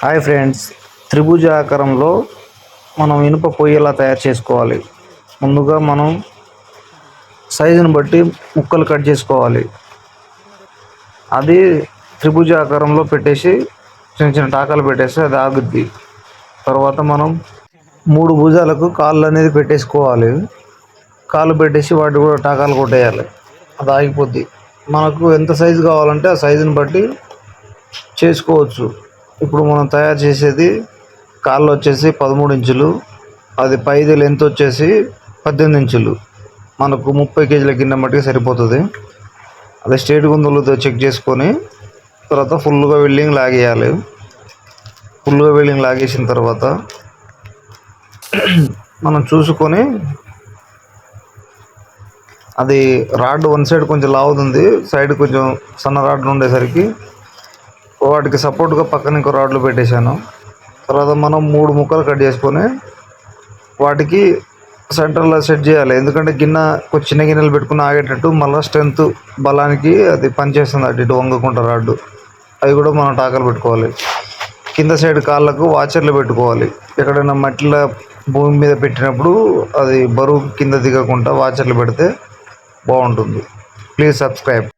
Hi friends త్రిభుజ ఆకారంలో మనం ఇనుప పొయ్యి ఎలా తయారు చేసుకోవాలి. ముందుగా మనం సైజుని బట్టి ముక్కలు కట్ చేసుకోవాలి. అది త్రిభుజ ఆకారంలో పెట్టేసి చిన్న చిన్న టాకాలు పెట్టేస్తే అది ఆగుద్ది. తర్వాత మనం మూడు భుజాలకు కాళ్ళు అనేది పెట్టేసుకోవాలి. కాళ్ళు పెట్టేసి వాటి కూడా టాకాలు కొట్టేయాలి. అది ఆగిపోద్ది. మనకు ఎంత సైజు కావాలంటే ఆ సైజుని బట్టి చేసుకోవచ్చు. ఇప్పుడు మనం తయారు చేసేది కాళ్ళు వచ్చేసి పదమూడు ఇంచులు అది పైది లెంత్ వచ్చేసి పద్దెనిమిది ఇంచులు. మనకు ముప్పై కేజీల గిన్నె మట్టికి సరిపోతుంది. అది స్టేట్ గుందులతో చెక్ చేసుకొని తర్వాత ఫుల్గా వెల్డింగ్ లాగేయాలి. ఫుల్గా వెల్డింగ్ లాగేసిన తర్వాత మనం చూసుకొని అది రాడ్ వన్ సైడ్ కొంచెం లావుతుంది సైడ్ కొంచెం సన్న రాడ్ ఉండేసరికి వాటికి సపోర్ట్గా పక్కన ఇంకో రాడ్లు పెట్టేశాను. తర్వాత మనం మూడు ముక్కలు కట్ చేసుకొని వాటికి సెంటర్లో సెట్ చేయాలి. ఎందుకంటే గిన్నె కొంచెం చిన్న గిన్నెలు పెట్టుకుని ఆగేటట్టు మళ్ళీ స్ట్రెంత్ బలానికి అది పనిచేస్తుంది అటు ఇటు వంగకుండా రాడ్డు అవి కూడా మనం టాకలు పెట్టుకోవాలి. కింద సైడ్ కాళ్ళకు వాచర్లు పెట్టుకోవాలి. ఎక్కడైనా మట్టిలో భూమి మీద పెట్టినప్పుడు అది బరువు కింద దిగకుండా వాచర్లు పెడితే బాగుంటుంది. Please subscribe.